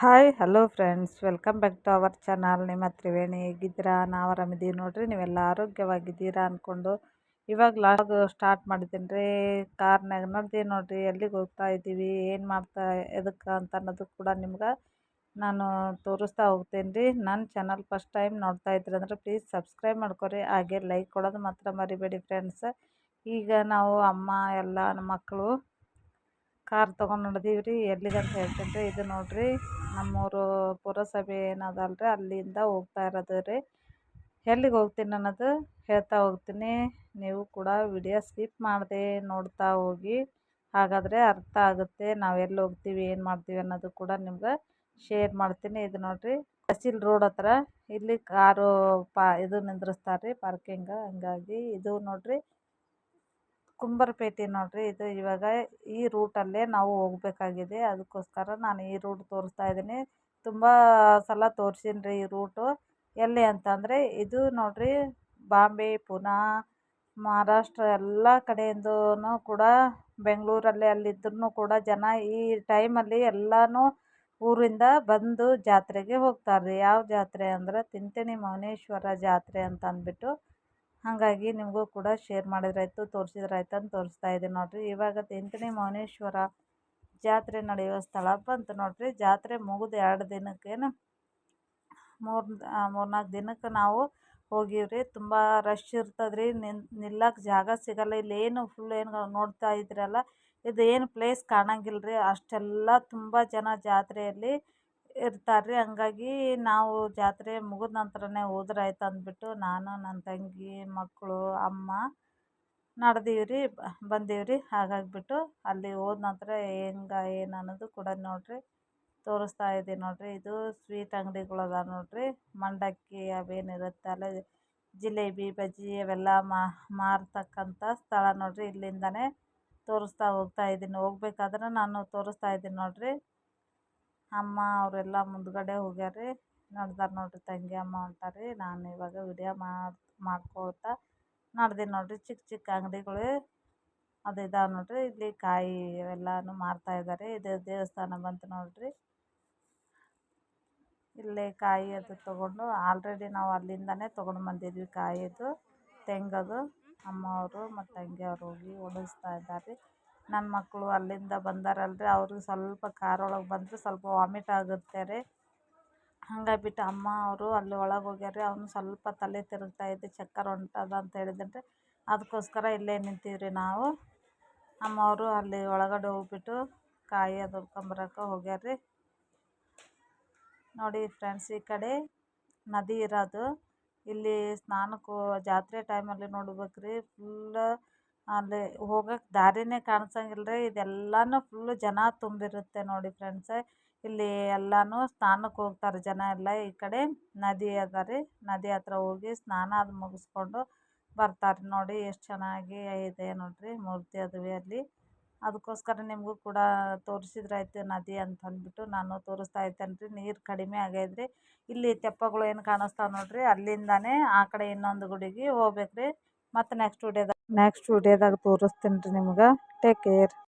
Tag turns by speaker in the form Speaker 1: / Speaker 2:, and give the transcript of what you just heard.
Speaker 1: Hi hello friends welcome back to our channel ನಿಮ್ಮ ತ್ರಿವೇಣಿ ಹೇಗಿದ್ದೀರಾ? ನಾವು ಆರಾಮಿದ್ದೀವಿ ನೋಡಿರಿ. ನೀವೆಲ್ಲ ಆರೋಗ್ಯವಾಗಿದ್ದೀರಾ ಅಂದ್ಕೊಂಡು ಇವಾಗ ಲಾಗ್ ಸ್ಟಾರ್ಟ್ ಮಾಡಿದ್ದೀನಿ ರೀ ಕಾರ್ನಾಗ ನೋಡಿ ನೋಡಿರಿ, ಎಲ್ಲಿಗೆ ಹೋಗ್ತಾ ಇದ್ದೀವಿ? ಏನು ಮಾಡ್ತಾ ಎದಕ್ಕೆ ಅಂತ ಅನ್ನೋದು ಕೂಡ ನಿಮ್ಗೆ ನಾನು ತೋರಿಸ್ತಾ ಹೋಗ್ತೀನಿ ರೀ ನನ್ನ ಚಾನಲ್ ಫಸ್ಟ್ ಟೈಮ್ ನೋಡ್ತಾ ಇದ್ರಿ ಅಂದರೆ ಪ್ಲೀಸ್ ಸಬ್ಸ್ಕ್ರೈಬ್ ಮಾಡ್ಕೊರಿ. ಹಾಗೆ ಲೈಕ್ ಕೊಡೋದು ಮಾತ್ರ ಮರಿಬೇಡಿ ಫ್ರೆಂಡ್ಸ್ ಈಗ ನಾವು ಅಮ್ಮ, ಎಲ್ಲ ನಮ್ಮ ಮಕ್ಕಳು ಕಾರ್ ತೊಗೊಂಡು ನಡೆದೀವಿ ರೀ ಎಲ್ಲಿಗಂತ ಹೇಳ್ತೀನಿ ರೀ ಇದು ನೋಡಿರಿ ನಮ್ಮೂರು ಪುರಸಭೆ ಏನದಲ್ಲ ರೀ ಅಲ್ಲಿಂದ ಹೋಗ್ತಾ ಇರೋದು ರೀ. ಎಲ್ಲಿಗೆ ಹೋಗ್ತೀನಿ ಅನ್ನೋದು ಹೇಳ್ತಾ ಹೋಗ್ತೀನಿ. ನೀವು ಕೂಡ ವಿಡಿಯೋ ಸ್ಕಿಪ್ ಮಾಡದೆ ನೋಡ್ತಾ ಹೋಗಿ. ಹಾಗಾದರೆ ಅರ್ಥ ಆಗುತ್ತೆ, ನಾವು ಎಲ್ಲಿ ಹೋಗ್ತೀವಿ, ಏನು ಮಾಡ್ತೀವಿ ಅನ್ನೋದು ಕೂಡ ನಿಮ್ಗೆ ಶೇರ್ ಮಾಡ್ತೀನಿ. ಇದು ನೋಡಿರಿ, ತಹಸೀಲ್ ರೋಡ್ ಹತ್ರ ಇಲ್ಲಿ ಕಾರು ಪಾ ಇದು ನಿಂದ್ರಿಸ್ತಾರೆ ರೀ ಪಾರ್ಕಿಂಗ್. ಹಂಗಾಗಿ ಇದು ನೋಡಿರಿ ಕುಂಬಾರಪೇಟೆ ನೋಡಿರಿ, ಇದು ಇವಾಗ ಈ ರೂಟಲ್ಲೇ ನಾವು ಹೋಗ್ಬೇಕಾಗಿದೆ. ಅದಕ್ಕೋಸ್ಕರ ನಾನು ಈ ರೂಟ್ ತೋರಿಸ್ತಾ ಇದ್ದೀನಿ. ತುಂಬ ಸಲ ತೋರ್ಸೀನಿ ರೀ ಈ ರೂಟು ಎಲ್ಲಿ ಅಂತಂದರೆ, ಇದು ನೋಡಿರಿ ಬಾಂಬೆ, ಪುನಾ, ಮಹಾರಾಷ್ಟ್ರ ಎಲ್ಲ ಕಡೆಯಿಂದೂ ಕೂಡ ಬೆಂಗಳೂರಲ್ಲಿ ಅಲ್ಲಿದ್ರೂ ಕೂಡ ಜನ ಈ ಟೈಮಲ್ಲಿ ಎಲ್ಲನೂ ಊರಿಂದ ಬಂದು ಜಾತ್ರೆಗೆ ಹೋಗ್ತಾರೆ ರೀ ಯಾವ ಜಾತ್ರೆ ಅಂದರೆ ತಿಂತಿಣಿ ಮೌನೇಶ್ವರ ಜಾತ್ರೆ ಅಂತ ಅಂದ್ಬಿಟ್ಟು ಹಾಗಾಗಿ ನಿಮಗೂ ಕೂಡ ಶೇರ್ ಮಾಡಿದ್ರಾಯ್ತು ತೋರಿಸಿದ್ರಾಯ್ತು ಅಂತ ತೋರಿಸ್ತಾ ಇದ್ದೀನಿ ನೋಡಿರಿ. ಇವಾಗ ಎಂಟನೇ ಮೌನೇಶ್ವರ ಜಾತ್ರೆ ನಡೆಯುವ ಸ್ಥಳ ಬಂತು ನೋಡಿರಿ. ಜಾತ್ರೆ ಮುಗಿದು ಎರಡು ದಿನಕ್ಕೇನು ಮೂರು ಮೂರ್ನಾಲ್ಕು ದಿನಕ್ಕೆ ನಾವು ಹೋಗಿವ್ರಿ. ತುಂಬ ರಶ್ ಇರ್ತದೆ ರೀ ನಿನ್ ನಿಲ್ಲಕ್ಕೆ ಜಾಗ ಸಿಗಲ್ಲ. ಇಲ್ಲೇನು ಫುಲ್ ಏನು ನೋಡ್ತಾ ಇದ್ರಲ್ಲ ಇದು ಏನು ಪ್ಲೇಸ್ ಕಾಣಂಗಿಲ್ಲ ರೀ ಅಷ್ಟೆಲ್ಲ ತುಂಬ ಜನ ಜಾತ್ರೆಯಲ್ಲಿ ಇರ್ತಾರೆ ರೀ ಹಂಗಾಗಿ ನಾವು ಜಾತ್ರೆ ಮುಗಿದ ನಂತರನೇ ಹೋದ್ರಾಯ್ತು ಅಂದ್ಬಿಟ್ಟು ನಾನು ನನ್ನ ತಂಗಿ ಮಕ್ಕಳು ಅಮ್ಮ ನಡೆದೀವಿ ರೀ ಬಂದೀವಿ ರೀ ಹಾಗಾಗಿಬಿಟ್ಟು ಅಲ್ಲಿ ಹೋದ ನಂತರ ಹೆಂಗೆ, ಏನು ಅನ್ನೋದು ಕೂಡ ನೋಡಿರಿ. ತೋರಿಸ್ತಾ ಇದ್ದೀನಿ ನೋಡಿರಿ. ಇದು ಸ್ವೀಟ್ ಅಂಗಡಿಗಳು ಅದಾವ ನೋಡಿರಿ. ಮಂಡಕ್ಕಿ ಅವೇನಿರುತ್ತೆ, ಅಲ್ಲ ಜಿಲೇಬಿ, ಬಜ್ಜಿ ಅವೆಲ್ಲ ಮಾರತಕ್ಕಂಥ ಸ್ಥಳ ನೋಡಿರಿ. ಇಲ್ಲಿಂದನೇ ತೋರಿಸ್ತಾ ಹೋಗ್ತಾ ಇದ್ದೀನಿ. ಹೋಗ್ಬೇಕಾದ್ರೆ ನಾನು ತೋರಿಸ್ತಾ ಇದ್ದೀನಿ ನೋಡಿರಿ. ಅಮ್ಮ ಅವರೆಲ್ಲ ಮುಂದುಗಡೆ ಹೋಗ್ಯಾರ ರೀ ನಡ್ದಾರ ನೋಡಿರಿ ತಂಗಿ, ಅಮ್ಮ ಹೊಂಟಾರ. ರೀ ನಾನು ಇವಾಗ ವಿಡಿಯೋ ಮಾಡಿ, ಮಾಡ್ಕೊಳ್ತಾ ನಡ್ದೀನಿ ನೋಡಿರಿ. ಚಿಕ್ಕ ಚಿಕ್ಕ ಅಂಗಡಿಗಳು ಅದು ಇದಾವೆ ನೋಡಿರಿ. ಇಲ್ಲಿ ಕಾಯಿ ಎಲ್ಲಾನು ಮಾರ್ತಾ ಇದ್ದಾರೆ ಇದು ದೇವಸ್ಥಾನ ಬಂತು ನೋಡಿರಿ. ಇಲ್ಲೇ ಕಾಯಿ ಅದು ತೊಗೊಂಡು ಆಲ್ರೆಡಿ ನಾವು ಅಲ್ಲಿಂದನೇ ತೊಗೊಂಡು ಬಂದಿದ್ವಿ ಕಾಯಿದು, ತೆಂಗದು. ಅಮ್ಮವರು ಮತ್ತು ತಂಗಿಯವ್ರು ಹೋಗಿ ಒಣಗಿಸ್ತಾ ಇದ್ದಾರೆ ನನ್ನ ಮಕ್ಕಳು ಅಲ್ಲಿಂದ ಬಂದಾರಲ್ರಿ, ಅವ್ರಿಗೆ ಸ್ವಲ್ಪ ಕಾರ್ ಒಳಗೆ ಬಂದರೆ ಸ್ವಲ್ಪ ವಾಮಿಟ್ ಆಗುತ್ತೆ ರೀ. ಹಂಗಾಗ್ಬಿಟ್ಟು ಅಮ್ಮ ಅವರು ಅಲ್ಲಿ ಒಳಗೆ ಹೋಗ್ಯಾರ ರೀ, ಅವ್ನು ಸ್ವಲ್ಪ ತಲೆ ತಿರುಗ್ತಾ ಇದೆ ಚಕ್ಕರ್ ಹೊಂಟದ ಅಂತ ಹೇಳಿದನ್ರಿ ಅದಕ್ಕೋಸ್ಕರ ಇಲ್ಲೇ ನಿಂತೀವಿ ನಾವು. ಅಮ್ಮವರು ಅಲ್ಲಿ ಒಳಗಡೆ ಹೋಗ್ಬಿಟ್ಟು ಕಾಯಿ ಅದು ಹೊಡ್ಕೊಂಬರಕ್ಕೆ ಹೋಗ್ಯಾರ ರೀ. ನೋಡಿ ಫ್ರೆಂಡ್ಸ್ ಈ ಕಡೆ ನದಿ ಇರೋದು. ಇಲ್ಲಿ ಸ್ನಾನಕ್ಕೆ ಜಾತ್ರೆ ಟೈಮಲ್ಲಿ ನೋಡ್ಬೇಕ್ರಿ ಫುಲ್ ಅಲ್ಲಿ ಹೋಗಕ್ಕೆ ದಾರಿನೇ ಕಾಣಿಸಂಗಿಲ್ಲ ರೀ ಇದೆಲ್ಲನೂ ಫುಲ್ಲು ಜನ ತುಂಬಿರುತ್ತೆ ನೋಡಿ ಫ್ರೆಂಡ್ಸ್ ಇಲ್ಲಿ ಎಲ್ಲನೂ ಸ್ನಾನಕ್ಕೆ ಹೋಗ್ತಾರೆ ಜನ ಎಲ್ಲ. ಈ ಕಡೆ ನದಿ ಅದ ರೀ. ನದಿ ಹತ್ರ ಹೋಗಿ ಸ್ನಾನ ಅದು ಮುಗಿಸ್ಕೊಂಡು ಬರ್ತಾರೆ ನೋಡಿ ಎಷ್ಟು ಚೆನ್ನಾಗಿ ಇದೆ ನೋಡಿರಿ ಮೂರ್ತಿ ಅದುವೆ ಅಲ್ಲಿ. ಅದಕ್ಕೋಸ್ಕರ ನಿಮಗೂ ಕೂಡ ತೋರಿಸಿದ್ರಾಯ್ತು ನದಿ ಅಂತ ಅಂದ್ಬಿಟ್ಟು ನಾನು ತೋರಿಸ್ತಾ ಇದ್ದೇನೆ ರೀ. ನೀರು ಕಡಿಮೆ ಆಗೈತೆ ರೀ ಇಲ್ಲಿ ತೆಪ್ಪಗಳು ಏನು ಕಾಣಿಸ್ತಾವೆ ನೋಡ್ರಿ. ಅಲ್ಲಿಂದಾನೆ ಆ ಕಡೆ ಇನ್ನೊಂದು ಗುಡಿಗೆ ಹೋಗ್ಬೇಕು ರೀ ಮತ್ತು ನೆಕ್ಸ್ಟ್ ವಿಡಿಯೋದಾಗ ನೆಕ್ಸ್ಟ್ ವಿಡಿಯೋದಾಗ ತೋರಿಸ್ತೀನಿ ರೀ ನಿಮ್ಗೆ. Take care